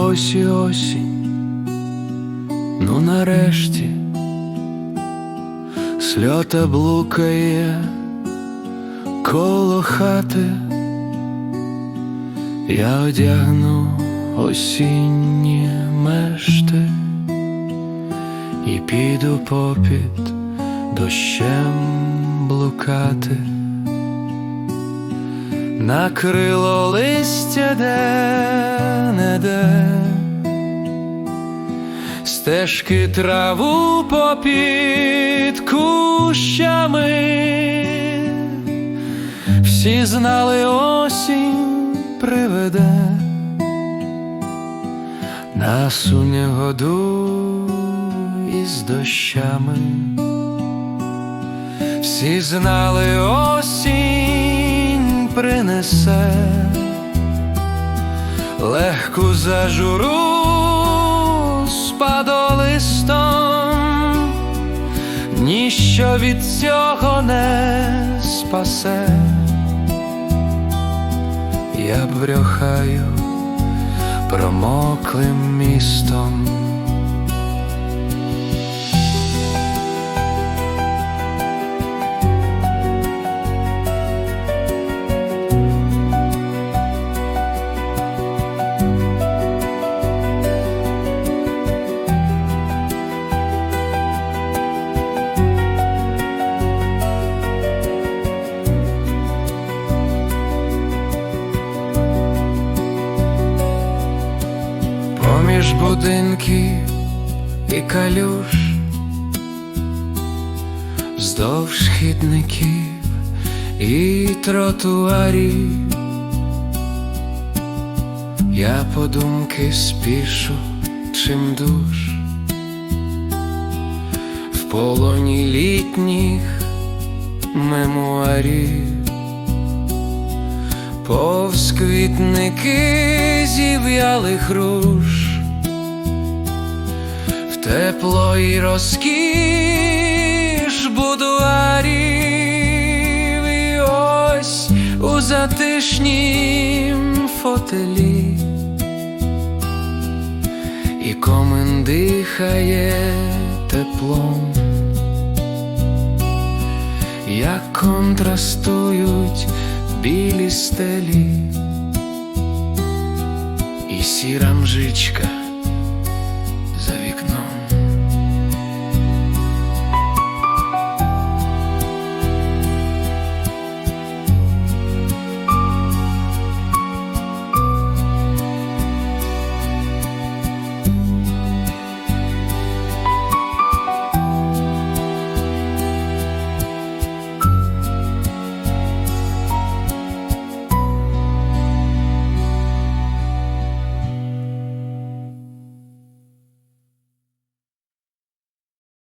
ось і осінь, ну нарешті сльота блукає коло хати, я одягну осінні мешти і піду попід дощем блукати. Накрило листя де не де, стежки траву попід кущами, всі знали осінь приведе, нас у негоду із дощами, всі знали осінь принесе. Легку зажуру спадолистом, ніщо від цього не спасе, я брехаю промоклим містом. Поміж будинків і калюш, вздовж хідників і тротуарів, я подумки спішу чим душ. В полоні літніх мемуарів. Повз квітники зів'ялих руш, тепло і розкіш будуарів, і ось у затишнім фотелі, і комен дихає теплом, як контрастують білі стелі. І сіра мжичка